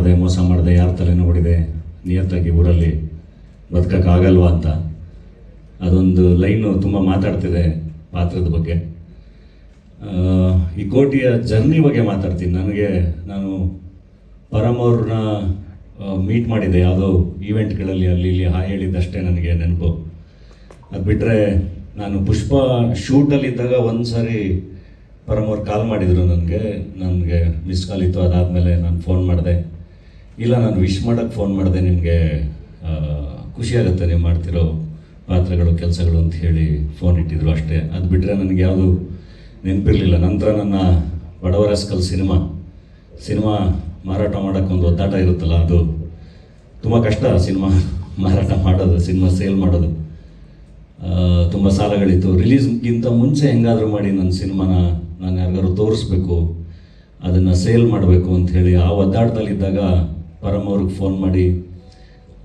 ಮಾಡಿದೆ, ಮೋಸ ಮಾಡಿದೆ, ಯಾರ ತಲೆನೂ ಹೊಡಿದೆ, ನಿಯತ್ತಾಗಿ ಊರಲ್ಲಿ ಬದುಕೋಕ್ಕಾಗಲ್ವಾ ಅಂತ. ಅದೊಂದು ಲೈನು ತುಂಬ ಮಾತಾಡ್ತಿದೆ ಪಾತ್ರದ ಬಗ್ಗೆ. ಈ ಕೋಟಿಯ ಜರ್ನಿ ಬಗ್ಗೆ ಮಾತಾಡ್ತೀನಿ. ನನಗೆ, ನಾನು ಪರಮ್ ಅವ್ರನ್ನ ಮೀಟ್ ಮಾಡಿದೆ ಯಾವುದೋ ಈವೆಂಟ್ಗಳಲ್ಲಿ ಅಲ್ಲಿ, ಇಲ್ಲಿ ಹಾ ಹೇಳಿದ್ದಷ್ಟೇ ನನಗೆ ನೆನಪು. ಅದು ಬಿಟ್ಟರೆ ನಾನು ಪುಷ್ಪ ಶೂಟಲ್ಲಿದ್ದಾಗ ಒಂದು ಸಾರಿ ಪರಮ್ ಅವ್ರು ಕಾಲ್ ಮಾಡಿದರು ನನಗೆ. ನನಗೆ ಮಿಸ್ ಕಾಲ್ ಇತ್ತು. ಅದಾದಮೇಲೆ ನಾನು ಫೋನ್ ಮಾಡಿದೆ. ಇಲ್ಲ, ನಾನು ವಿಶ್ ಮಾಡೋಕ್ಕೆ ಫೋನ್ ಮಾಡಿದೆ ನಿಮಗೆ. ಖುಷಿ ಆಗುತ್ತೆ ನೀವು ಮಾಡ್ತಿರೋ ಪಾತ್ರಗಳು, ಕೆಲಸಗಳು ಅಂತ ಹೇಳಿ ಫೋನ್ ಇಟ್ಟಿದ್ರು ಅಷ್ಟೇ. ಅದು ಬಿಟ್ಟರೆ ನನಗೆ ಯಾವುದು ನೆನಪಿರಲಿಲ್ಲ. ನಂತರ ನನ್ನ ಬಡವರಸ್ಕಲ್ ಸಿನಿಮಾ ಸಿನಿಮಾ ಮಾರಾಟ ಮಾಡೋಕ್ಕೆ ಒಂದು ಒದ್ದಾಟ ಇರುತ್ತಲ್ಲ, ಅದು ತುಂಬ ಕಷ್ಟ ಸಿನಿಮಾ ಮಾರಾಟ ಮಾಡೋದು, ಸಿನಿಮಾ ಸೇಲ್ ಮಾಡೋದು. ತುಂಬ ಸಾಲಗಳಿತ್ತು. ರಿಲೀಸ್ಗಿಂತ ಮುಂಚೆ ಹೆಂಗಾದರೂ ಮಾಡಿ ನನ್ನ ಸಿನಿಮಾನ ನಾನು ಯಾರಿಗಾದ್ರು ತೋರಿಸ್ಬೇಕು, ಅದನ್ನು ಸೇಲ್ ಮಾಡಬೇಕು ಅಂತ ಹೇಳಿ ಆ ಒದ್ದಾಟದಲ್ಲಿದ್ದಾಗ ಪರಮ್ ಅವ್ರಿಗೆ ಫೋನ್ ಮಾಡಿ,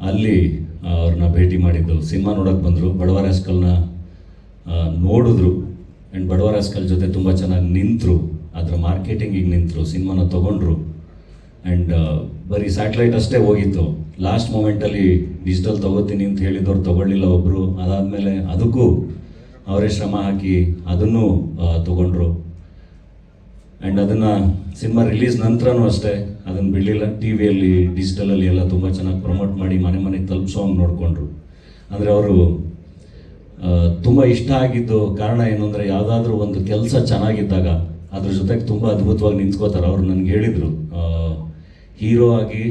ಅಲ್ಲಿ ಅವ್ರನ್ನ ಭೇಟಿ ಮಾಡಿದ್ದು. ಸಿನಿಮಾ ನೋಡೋಕೆ ಬಂದರು. ಬಡವರ ಹಸ್ಕಲ್ನ ನೋಡಿದ್ರು. ಆ್ಯಂಡ್ ಬಡವರ ಹಸ್ಕಲ್ ಜೊತೆ ತುಂಬ ಚೆನ್ನಾಗಿ ನಿಂತರು. ಅದರ ಮಾರ್ಕೆಟಿಂಗಿಗೆ ನಿಂತರು. ಸಿನಿಮಾನ ತೊಗೊಂಡ್ರು. ಆ್ಯಂಡ್ ಬರೀ ಸ್ಯಾಟಲೈಟ್ ಅಷ್ಟೇ ಹೋಗಿತ್ತು. ಲಾಸ್ಟ್ ಮೂಮೆಂಟಲ್ಲಿ ಡಿಜಿಟಲ್ ತೊಗೋತೀನಿ ಅಂತ ಹೇಳಿದವ್ರು ತೊಗೊಳ್ಳಿಲ್ಲ ಒಬ್ಬರು ಅದಾದಮೇಲೆ ಅದಕ್ಕೂ ಅವರೇ ಶ್ರಮ ಹಾಕಿ ಅದನ್ನು ತೊಗೊಂಡ್ರು. ಆ್ಯಂಡ್ ಅದನ್ನು ಸಿನಿಮಾ ರಿಲೀಸ್ ನಂತರನೂ ಅಷ್ಟೇ, ಅದನ್ನು ಬಿಡಲಿಲ್ಲ. ಟಿ ವಿಯಲ್ಲಿ ಡಿಜಿಟಲಲ್ಲಿ ಎಲ್ಲ ತುಂಬ ಚೆನ್ನಾಗಿ ಪ್ರಮೋಟ್ ಮಾಡಿ ಮನೆ ಮನೆಗೆ ತಲುಪಿಸೋ ಹಂಗೆ ನೋಡಿಕೊಂಡ್ರು. ಅಂದರೆ ಅವರು ತುಂಬ ಇಷ್ಟ ಆಗಿದ್ದು ಕಾರಣ ಏನು ಅಂದರೆ ಯಾವುದಾದ್ರೂ ಒಂದು ಕೆಲಸ ಚೆನ್ನಾಗಿದ್ದಾಗ ಅದ್ರ ಜೊತೆಗೆ ತುಂಬ ಅದ್ಭುತವಾಗಿ ನಿಂತ್ಕೋತಾರೆ. ಅವ್ರು ನನಗೆ ಹೇಳಿದರು ಹೀರೋ ಆಗಿ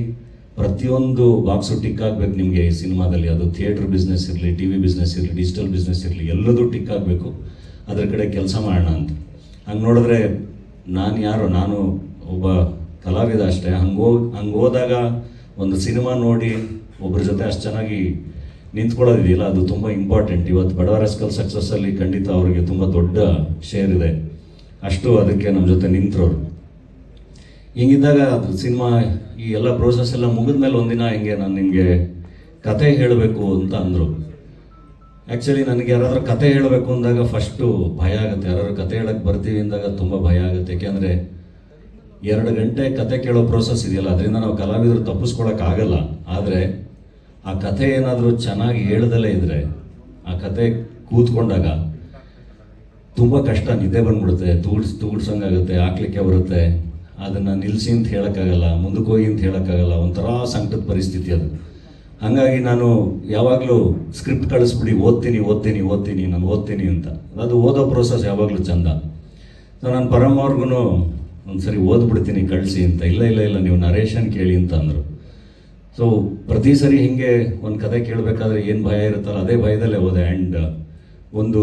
ಪ್ರತಿಯೊಂದು ಬಾಕ್ಸು ಟಿಕ್ ಆಗಬೇಕು ನಿಮಗೆ ಈ ಸಿನಿಮಾದಲ್ಲಿ. ಅದು ಥಿಯೇಟ್ರ್ ಬಿಸ್ನೆಸ್ ಇರಲಿ ಟಿ ವಿ ಬಿಸ್ನೆಸ್ ಇರಲಿ ಡಿಜಿಟಲ್ ಬಿಸ್ನೆಸ್ ಇರಲಿ, ಎಲ್ಲದೂ ಟಿಕ್ ಆಗಬೇಕು. ಅದ್ರ ಕಡೆ ಕೆಲಸ ಮಾಡೋಣ ಅಂತ. ಹಂಗೆ ನೋಡಿದ್ರೆ ನಾನು ಯಾರು, ನಾನು ಒಬ್ಬ ಕಲಾವಿದ ಅಷ್ಟೇ ಹಂಗೆ, ಹೋಗಿ ಹೋದಾಗ ಒಂದು ಸಿನಿಮಾ ನೋಡಿ ಒಬ್ಬರ ಜೊತೆ ಅಷ್ಟು ಚೆನ್ನಾಗಿ ನಿಂತ್ಕೊಳ್ಳೋದಿದೆಯಲ್ಲ, ಅದು ತುಂಬ ಇಂಪಾರ್ಟೆಂಟ್ ಇವತ್ತು ಬಡವರಸ್ಕಲ್ ಸಕ್ಸಸ್ಸಲ್ಲಿ ಖಂಡಿತ ಅವರಿಗೆ ತುಂಬ ದೊಡ್ಡ ಶೇರ್ ಇದೆ. ಅಷ್ಟು ಅದಕ್ಕೆ ನಮ್ಮ ಜೊತೆ ನಿಂತರೋರು. ಹಿಂಗಿದ್ದಾಗ ಅದು ಸಿನಿಮಾ, ಈ ಎಲ್ಲ ಪ್ರೋಸೆಸ್ ಎಲ್ಲ ಮುಗಿದ ಮೇಲೆ ಒಂದಿನ ಹಿಂಗೆ ನಾನು ನಿಮಗೆ ಕತೆ ಹೇಳಬೇಕು ಅಂತ ಅಂದರು. ಆ್ಯಕ್ಚುಲಿ ನನಗೆ ಯಾರಾದ್ರೂ ಕತೆ ಹೇಳಬೇಕು ಅಂದಾಗ ಫಸ್ಟು ಭಯ ಆಗುತ್ತೆ. ಯಾರಾದರೂ ಕತೆ ಹೇಳಕ್ಕೆ ಬರ್ತೀವಿ ಅಂದಾಗ ತುಂಬ ಭಯ ಆಗುತ್ತೆ. ಯಾಕೆಂದರೆ ಎರಡು ಗಂಟೆ ಕತೆ ಕೇಳೋ ಪ್ರೋಸೆಸ್ ಇದೆಯಲ್ಲ, ಅದರಿಂದ ನಾವು ಕಲಾವಿದರು ತಪ್ಪಿಸ್ಕೊಳಕ್ಕಾಗಲ್ಲ ಆದರೆ ಆ ಕಥೆ ಏನಾದರೂ ಚೆನ್ನಾಗಿ ಹೇಳ್ದಲೇ ಇದ್ದರೆ ಆ ಕತೆ ಕೂತ್ಕೊಂಡಾಗ ತುಂಬ ಕಷ್ಟ, ನಿದ್ದೆ ಬಂದ್ಬಿಡುತ್ತೆ. ತೂಡ್ಸ್ ತೂಡ್ಸಂಗಾಗುತ್ತೆ ಹಾಕ್ಲಿಕ್ಕೆ ಬರುತ್ತೆ. ಅದನ್ನು ನಿಲ್ಲಿಸಿ ಅಂತ ಹೇಳೋಕ್ಕಾಗಲ್ಲ, ಮುಂದಕ್ಕೆ ಹೋಗಿ ಅಂತ ಹೇಳೋಕ್ಕಾಗಲ್ಲ. ಒಂಥರ ಸಂಕಟದ ಪರಿಸ್ಥಿತಿ ಅದು. ಹಾಗಾಗಿ ನಾನು ಯಾವಾಗಲೂ ಸ್ಕ್ರಿಪ್ಟ್ ಕಳಿಸ್ಬಿಡಿ, ಓದ್ತೀನಿ ಓದ್ತೀನಿ ಓದ್ತೀನಿ, ನಾನು ಓದ್ತೀನಿ ಅಂತ. ಅದು ಓದೋ ಪ್ರೋಸೆಸ್ ಯಾವಾಗಲೂ ಚಂದ. ಸೊ ನಾನು ಪರಮ್ ಅವ್ರಿಗೂ ಒಂದ್ಸರಿ ಓದ್ಬಿಡ್ತೀನಿ, ಕಳಿಸಿ ಅಂತ. ಇಲ್ಲ ಇಲ್ಲ ಇಲ್ಲ, ನೀವು ನರೇಶನ್ ಕೇಳಿ ಅಂತ ಅಂದರು. ಸೊ ಪ್ರತಿ ಸರಿ ಹಿಂಗೆ ಒಂದು ಕತೆ ಕೇಳಬೇಕಾದ್ರೆ ಏನು ಭಯ ಇರುತ್ತಲ್ಲ, ಅದೇ ಭಯದಲ್ಲೇ ಹೋದೆ ಆ್ಯಂಡ್ ಒಂದು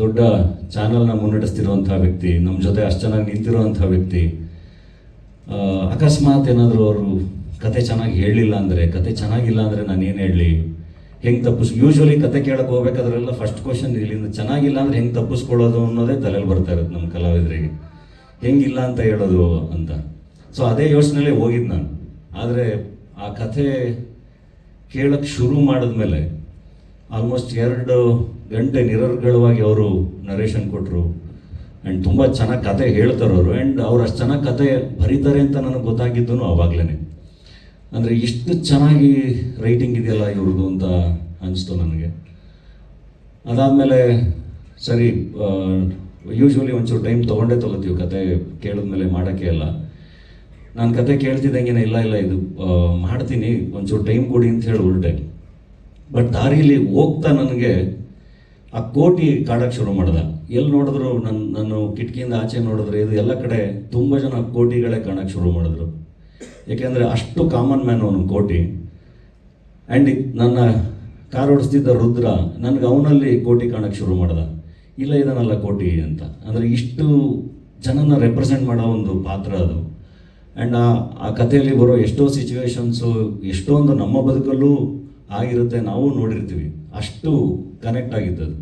ದೊಡ್ಡ ಚಾನಲ್ನ ಮುನ್ನಡೆಸ್ತಿರುವಂಥ ವ್ಯಕ್ತಿ ನಮ್ಮ ಜೊತೆ ಅಷ್ಟು ಚೆನ್ನಾಗಿ ನಿಂತಿರುವಂಥ ವ್ಯಕ್ತಿ ಅಕಸ್ಮಾತ್ ಏನಾದರೂ ಅವರು ಕತೆ ಚೆನ್ನಾಗಿ ಹೇಳಲಿಲ್ಲ ಅಂದರೆ, ಕತೆ ಚೆನ್ನಾಗಿಲ್ಲ ಅಂದರೆ ನಾನು ಏನು ಹೇಳಲಿ? ಹೆಂಗೆ ತಪ್ಪಿಸ್? ಯೂಶ್ವಲಿ ಕತೆ ಕೇಳಕ್ಕೆ ಹೋಗ್ಬೇಕಾದ್ರೆಲ್ಲ ಫಸ್ಟ್ ಕ್ವಶನ್ ಇಲ್ಲಿಂದ ಚೆನ್ನಾಗಿಲ್ಲ ಅಂದರೆ ಹೆಂಗೆ ತಪ್ಪಿಸ್ಕೊಳ್ಳೋದು ಅನ್ನೋದೇ ತಲೆಯಲ್ಲಿ ಬರ್ತಾ ಇರುತ್ತೆ ನಮ್ಮ ಕಲಾವಿದರಿಗೆ. ಹೆಂಗಿಲ್ಲ ಅಂತ ಹೇಳೋದು ಅಂತ. ಸೊ ಅದೇ ಯೋಚನೆಲ್ಲೇ ಹೋಗಿದ್ದು ನಾನು. ಆದರೆ ಆ ಕಥೆ ಕೇಳಕ್ಕೆ ಶುರು ಮಾಡಿದ್ಮೇಲೆ ಆಲ್ಮೋಸ್ಟ್ ಎರಡು ಗಂಟೆ ನಿರರ್ಗಳವಾಗಿ ಅವರು ನರೇಶನ್ ಕೊಟ್ಟರು ಆ್ಯಂಡ್ ತುಂಬ ಚೆನ್ನಾಗಿ ಕತೆ ಹೇಳ್ತಾರವರು ಆ್ಯಂಡ್ ಅವ್ರು ಅಷ್ಟು ಚೆನ್ನಾಗಿ ಕತೆ ಬರೀತಾರೆ ಅಂತ ನನಗೆ ಗೊತ್ತಾಗಿದ್ದು ಆವಾಗಲೇ ಅಂದರೆ ಇಷ್ಟು ಚೆನ್ನಾಗಿ ರೈಟಿಂಗ್ ಇದೆಯಲ್ಲ ಇವ್ರದ್ದು ಅಂತ ಅನಿಸ್ತು ನನಗೆ. ಅದಾದಮೇಲೆ ಸರಿ ಯೂಶ್ವಲಿ ಒಂಚೂರು ಟೈಮ್ ತೊಗೊಂಡೇ ತೊಗೋತೀವಿ ಕತೆ ಕೇಳಿದ್ಮೇಲೆ ಮಾಡೋಕ್ಕೆ ಅಲ್ಲ ನಾನು ಕತೆ ಕೇಳ್ತಿದ್ದಂಗೆ ಇಲ್ಲ ಇಲ್ಲ ಇದು ಮಾಡ್ತೀನಿ, ಒಂಚೂರು ಟೈಮ್ ಕೊಡಿ ಅಂತ ಹೇಳಿ ಉಲ್ಟೆ ಬಟ್ ದಾರಿಲಿ ಹೋಗ್ತಾ ನನಗೆ ಆ ಕೋಟಿ ಕಾಡಕ್ಕೆ ಶುರು ಮಾಡ್ದ. ಎಲ್ಲಿ ನೋಡಿದ್ರು ನನ್ನ ನಾನು ಕಿಟಕಿಯಿಂದ ಆಚೆ ನೋಡಿದ್ರೆ ಇದು ಎಲ್ಲ ಕಡೆ ತುಂಬ ಜನ ಕೋಟಿಗಳೇ ಕಾಣಕ್ಕೆ ಶುರು ಮಾಡಿದ್ರು. ಏಕೆಂದರೆ ಅಷ್ಟು ಕಾಮನ್ ಮ್ಯಾನ್ ಅವನು ಕೋಟಿ. ಆ್ಯಂಡ್ ನನ್ನ ಕಾರ್ ಓಡಿಸ್ತಿದ್ದ ರುದ್ರ ನನಗೆ ಅವನಲ್ಲಿ ಕೋಟಿ ಕಾಣಕ್ಕೆ ಶುರು ಮಾಡ್ದ. ಇಲ್ಲ, ಇದನ್ನಲ್ಲ ಕೋಟಿ ಅಂತ. ಅಂದರೆ ಇಷ್ಟು ಜನನ ರೆಪ್ರೆಸೆಂಟ್ ಮಾಡೋ ಒಂದು ಪಾತ್ರ ಅದು. ಆ್ಯಂಡ್ ಆ ಆ ಕಥೆಯಲ್ಲಿ ಬರೋ ಎಷ್ಟೋ ಸಿಚುವೇಶನ್ಸು ಎಷ್ಟೊಂದು ನಮ್ಮ ಬದುಕಲ್ಲೂ ಆಗಿರುತ್ತೆ, ನಾವು ನೋಡಿರ್ತೀವಿ. ಅಷ್ಟು ಕನೆಕ್ಟ್ ಆಗಿದ್ದದು